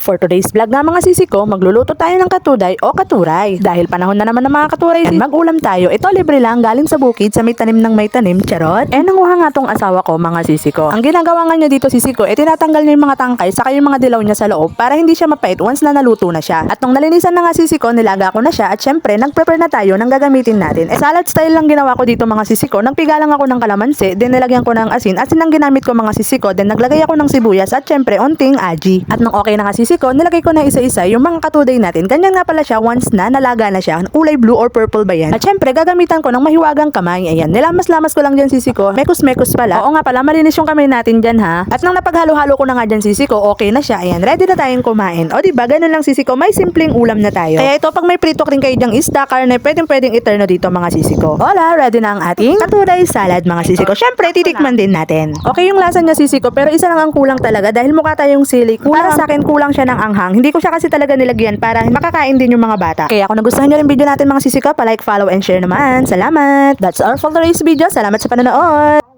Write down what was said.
For today's vlog nga mga sisi ko, magluluto tayo ng katuday o katuray. Dahil panahon na naman ng mga katuray, and mag-ulam tayo. Ito libre lang galing sa bukid sa may tanim ng may tanim, charot. Eh nanguha nga tong asawa ko mga sisi ko. Ang ginagawa nga niya dito sisi ko, eh tinatanggal niya yung mga tangkay saka yung mga dilaw niya sa loob para hindi siya mapait once na naluto na siya. At nung nalinisan na nga sisi ko, nilaga ko na siya at syempre nag-prepare na tayo ng gagamitin natin. Eh salad style lang ginawa ko dito mga sisi ko. Nagpiga lang ako ng kalamansi, then nilagyan ko ng asin. Asin ang ginamit ko mga sisi ko, then naglagay ako ng sibuyas at syempre onting aji. At nung okay na nga sisi ko, nilagay ko na isa-isa yung mga katuday natin. Ganyan nga pala siya once na nalaga na siya. Kulay blue or purple ba yan? At syempre, gagamitan ko ng mahiwagang kamay. Ayan, nilamas-lamas ko lang dyan sisi ko. Mekus-mekus pala. Oo nga pala, malinis yung kamay natin dyan ha. At nang napaghalo-halo ko na nga dyan sisi ko, okay na siya. Ayan, ready na tayong kumain. O diba, ganun lang sisi ko, may simpleng ulam na tayo. Kaya ito, pag may prito rin kayo dyang isda, karne, pwedeng pwedeng iterno dito mga sisi ko. Hola, ready na ang ating katuday salad mga sisi ko. Syempre, titikman din natin. Okay yung lasa niya sisi ko, pero isa lang ang kulang talaga dahil mukha tayong sili. Para sa akin, kulang siya ng anghang. Hindi ko siya kasi talaga nilagyan para makakain din yung mga bata. Kaya kung nagustuhan nyo rin video natin mga sisi ko, pa-like, follow, and share naman. Salamat! That's all for today's video. Salamat sa panonood!